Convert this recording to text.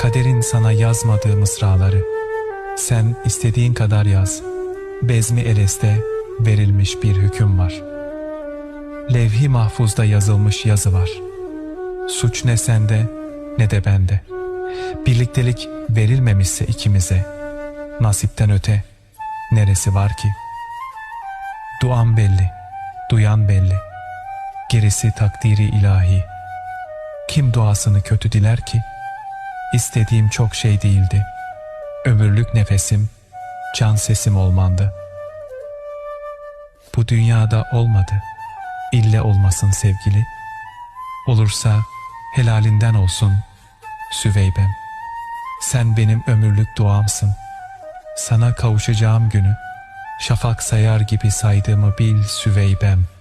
Kaderin sana yazmadığı mısraları. Sen istediğin kadar yaz. Bezmi Eles'te verilmiş bir hüküm var. Levh-i mahfuzda yazılmış yazı var. Suç ne sende ne de bende. Birliktelik verilmemişse ikimize. Nasipten öte neresi var ki? Duam belli, duyan belli. Gerisi takdiri ilahi. Kim duasını kötü diler ki? İstediğim çok şey değildi. Ömürlük nefesim, can sesim olmandı. Bu dünyada olmadı. İlle olmasın sevgili. Olursa helalinden olsun Süveybem. Sen benim ömürlük duamsın. Sana kavuşacağım günü şafak sayar gibi saydığımı bil Süveybem.''